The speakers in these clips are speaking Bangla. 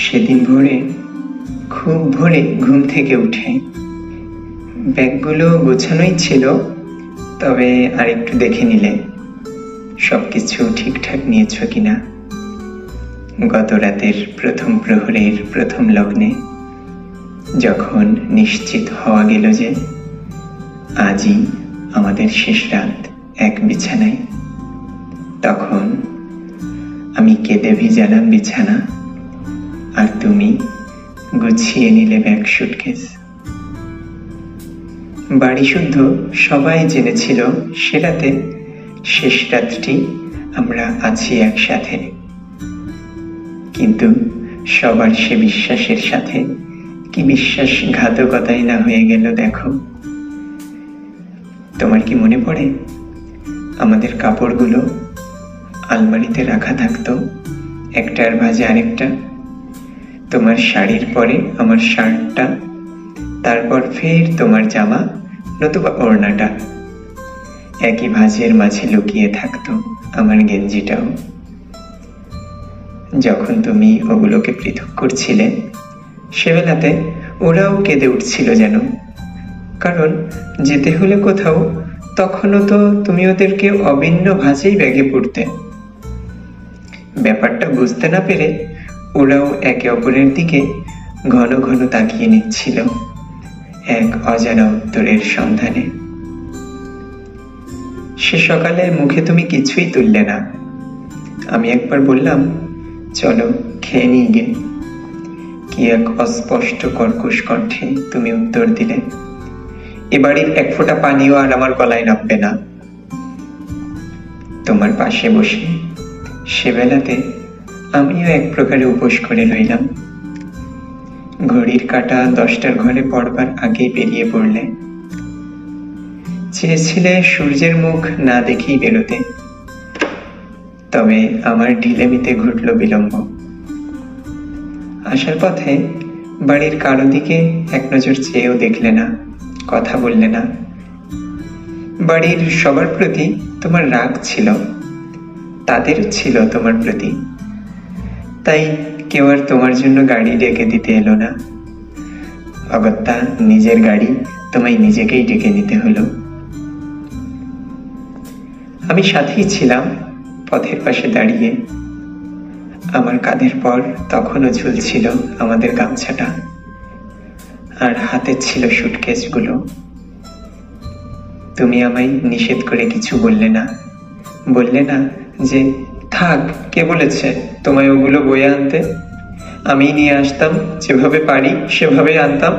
সেদিন ভোরে, খুব ভোরে ঘুম থেকে উঠে। ব্যাগগুলো গোছানোই ছিল, তবে আরেকটু দেখে নিলে সব কিছু ঠিকঠাক নিয়েছ কিনা। গত রাতের প্রথম প্রহরের প্রথম লগ্নে, যখন নিশ্চিত হওয়া গেল যে, আজই আমাদের শেষ রাত এক বিছানায়। তখন আমি কেঁদে ভিজালাম বিছানা। আর তুমি গুছিয়ে নিলে ব্যাগ সুটকেস। বাড়ি শুদ্ধ সবাই জেনেছিল সে রাতে, শেষ রাতটি আমরা আছি একসাথে। কিন্তু সবার সে বিশ্বাসের সাথে কি বিশ্বাসঘাতকতাই না হয়ে গেল দেখো। তোমার কি মনে পড়ে? আমাদের কাপড়গুলো আলমারিতে রাখা থাকতো, একটার ভাজে আরেকটা। তোমার শাড়ির পরে আমার শার্টটা, তারপর ফের তোমার জামা নতুবা ওড়নাটা। একই ভাঁজের মাঝে লুকিয়ে থাকতো আমার গেঞ্জিটাও। যখন তুমি ওগুলোকে পৃথক করছিলে, সেবেলাতে ওরাও কেঁদে উঠছিল যেন। কারণ যেতে হলে কোথাও, তখনও তো তুমি ওদেরকে অভিন্ন ভাঁজেই ব্যাগে পড়তে। ব্যাপারটা বুঝতে না পেরে ওরাও একে অপরের দিকে ঘন ঘন তাকিয়ে নিচ্ছিল এক অজানা উত্তরের সন্ধানে। সে সকালে মুখে তুমি কিছুই তুললে না। আমি একবার বললাম, চলো খেয়ে নিয়ে গে। কি এক অস্পষ্ট কর্কশ কণ্ঠে তুমি উত্তর দিলে, এ বাড়ির এক ফোঁটা পানিও আর আমার গলায় নামবে না। তোমার পাশে বসে সেবেলাতে আমিও এক প্রকারে উপোস করে রইলাম। ঘড়ির কাটা দশটার ঘরে পড়বার আগে বেরিয়ে পড়লে। চেয়েছিলে সূর্যের মুখ না দেখেই বেরোতে। তবে আমার ঢিলেমিতে ঘটল বিলম্ব। আসার পথে বাড়ির কারও দিকে এক নজর চেয়েও দেখলে না, কথা বললে না। বাড়ির সবার প্রতি তোমার রাগ ছিল, তাদেরও ছিল তোমার প্রতি। তাই কেউ আর তোমার জন্য গাড়ি ডেকে দিতে এলো না। অগত্যা, নিজের গাড়ি তোমায় নিজেকেই ডেকে নিতে হলো। আমি সাথেই ছিলাম পথের পাশে দাঁড়িয়ে। আমার কাঁধের পর তখনও ঝুলছিল আমাদের গামছাটা। আর হাতে ছিল সুটকেসগুলো তুমি আমায় নিষেধ করে কিছু বললে না। বললে না যে থাক, কে বলেছে তোমায় ওগুলো বয়ে আনতে? আমি নিয়ে আসতাম, যেভাবে পারি সেভাবে আনতাম।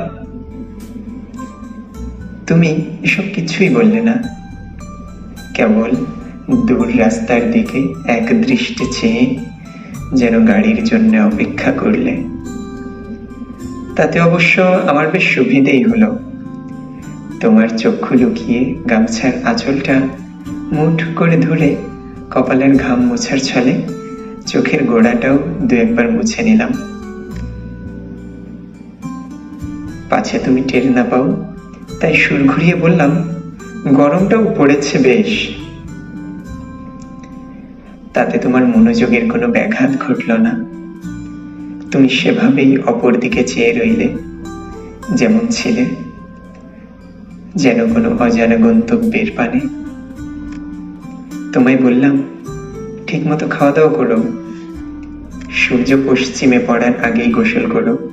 তুমি এসব কিছুই বললে না। কেবল দূর রাস্তার দিকে এক দৃষ্টি চেয়ে যেন গাড়ির জন্য অপেক্ষা করলে। তাতে অবশ্য আমার বেশ সুবিধেই হলো। তোমার চক্ষু লুকিয়ে গামছার আঁচলটা মুঠ করে ধরে কপালের ঘাম মোছার ছলে চোখের গোড়াটাও দু একবার মুছে নিলাম। পাছে তুমি টের না পাও, তাই সুর ঘুরিয়ে বললাম, গরমটাও পড়েছে বেশ। তাতে তোমার মনোযোগের কোনো ব্যাঘাত ঘটল না। তুমি সেভাবেই অপর দিকে চেয়ে রইলে, যেমন ছিলে, যেন কোনো অজানা গন্তব্যের পানে। তোমায় বললাম ঠিক মতো খাওয়া দাওয়া করো। সূর্য পশ্চিমে পড়ার আগেই গোসল করো।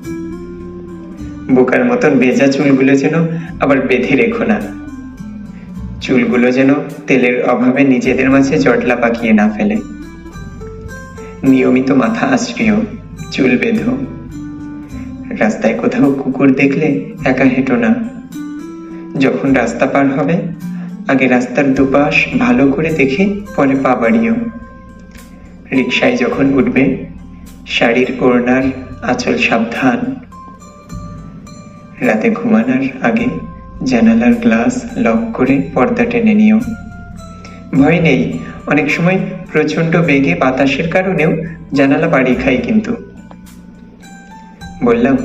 বোকার মতন ভেজা চুলগুলো যেন আবার বেঁধে রেখো না। চুলগুলো যেন তেলের অভাবে নিজেদের মাঝে জটলা পাকিয়ে না ফেলে। নিয়মিত মাথা আশ্রিয়, চুল বেঁধো। রাস্তায় কোথাও কুকুর দেখলে একা হেঁটো না। যখন রাস্তা পার হবে আগে রাস্তার দুপাশ ভালো করে দেখে পরে পা বাড়িও। রিক্সায় যখন উঠবে, শাড়ির ওড়নার আঁচল সাবধান। রাতে ঘুমানোর আগে জানালার গ্লাস লক করে পর্দা টেনে নিও। ভয় নেই, অনেক সময় প্রচণ্ড বেগে বাতাসের কারণেও জানালা বাড়ি খাই কিন্তু। বললাম,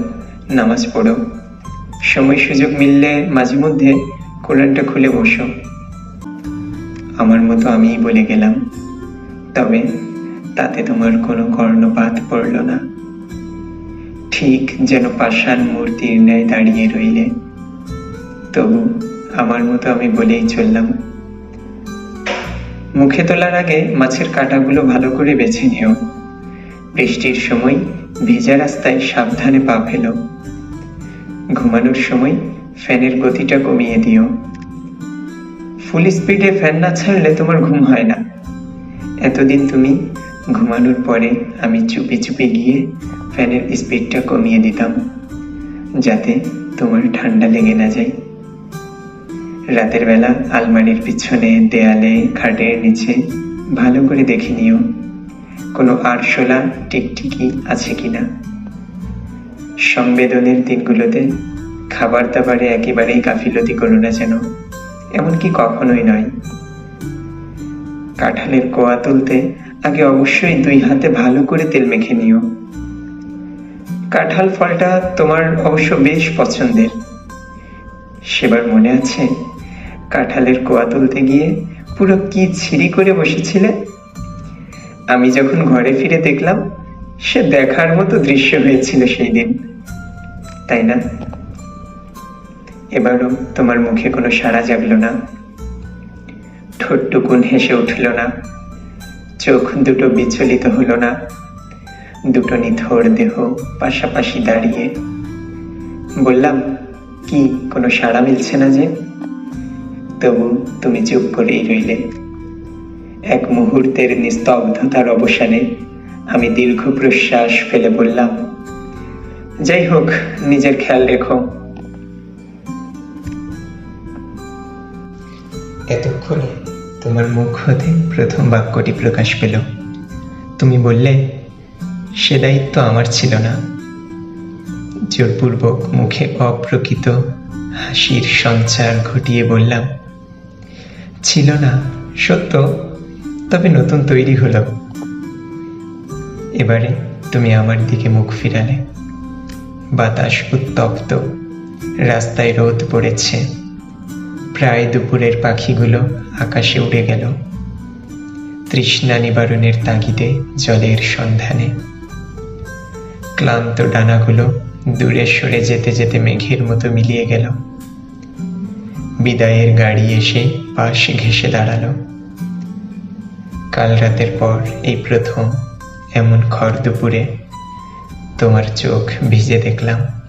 নামাজ পড়ো। সময় সুযোগ মিললে মাঝে মধ্যে কোরআনটা খুলে বসো। আমার মতো আমিই বলে গেলাম। তবে তাতে তোমার কোনো কর্ণপাত পড়ল না। ঠিক যেন পাষাণ মূর্তির ন্যায় দাঁড়িয়ে রইলে। তবু আমার মতো আমি বলেই চললাম। মুখে তোলার আগে মাছের কাঁটাগুলো ভালো করে বেছে নিও। বৃষ্টির সময় ভেজা রাস্তায় সাবধানে পা ফেলো। ঘুমানোর সময় ফ্যানের গতিটা কমিয়ে দিও। ফুল স্পিডে ফ্যান না ছাড়লে তোমার ঘুম হয় না। এতদিন তুমি ঘুমানোর পরে আমি চুপি চুপি গিয়ে ফ্যানের স্পিডটা কমিয়ে দিতাম, যাতে তোমার ঠান্ডা লেগে না যায়। রাতের বেলা আলমারির পিছনে, দেয়ালে, খাটের নিচে ভালো করে দেখে নিও, কোনো আরশোলা টিকটিকি আছে কিনা। সংবেদনের দিনগুলোতে খাবার দাবারে একেবারেই গাফিলতি করো না যেন। এমনকি কখনোই নয়। কাঁঠালের কোয়া তুলতে আগে অবশ্যই দুই হাতে ভালো করে তেল মেখে নিও। কাঁঠাল ফলটা তোমার অবশ্য বেশ পছন্দের। সেবার মনে আছে, কাঁঠালের কোয়া তুলতে গিয়ে পুরো কি ছিঁড়ি করে বসেছিলে? আমি যখন ঘরে ফিরে দেখলাম, সে দেখার মতো দৃশ্য হয়েছিল সেই দিন। তাই না? এবারও তোমার মুখে কোনো সাড়া জাগলো না। ঠোঁটটুকুন হেসে উঠল না। চোখ দুটো বিচলিত হলো না। দুটো নিথর দেহ পাশাপাশি দাঁড়িয়ে। বললাম, কি, কোনো সাড়া মিলছে না যে? তবু তুমি চুপ করেই রইলে। এক মুহূর্তের নিস্তব্ধতার অবসানে আমি দীর্ঘ প্রশ্বাস ফেলে বললাম, যাই হোক, নিজের খেয়াল রেখো। এতক্ষণে তোমার মুখ হতে প্রথম বাক্যটি প্রকাশ পেল। তুমি বললে, সে দায়িত্ব আমার ছিল না। জোরপূর্বক মুখে অপ্রকৃত হাসির সঞ্চার ঘটিয়ে বললাম, ছিল না, সত্য, তবে নতুন তৈরি হলো। এবারে তুমি আমার দিকে মুখ ফিরালে। বাতাস উত্তপ্ত, রাস্তায় রোদ পড়েছে। প্রায় দুপুরের পাখিগুলো আকাশে উড়ে গেল। তৃষ্ণা নিবারণের তাগিদে জলের সন্ধানে। ক্লান্ত ডানাগুলো দূরে সরে যেতে যেতে মেঘের মতো মিলিয়ে গেল। বিদায়ের গাড়ি এসে পাশ ঘেসে দাঁড়াল। কাল রাতের পর এই প্রথম এমন খর দুপুরে তোমার চোখ ভিজে দেখলাম।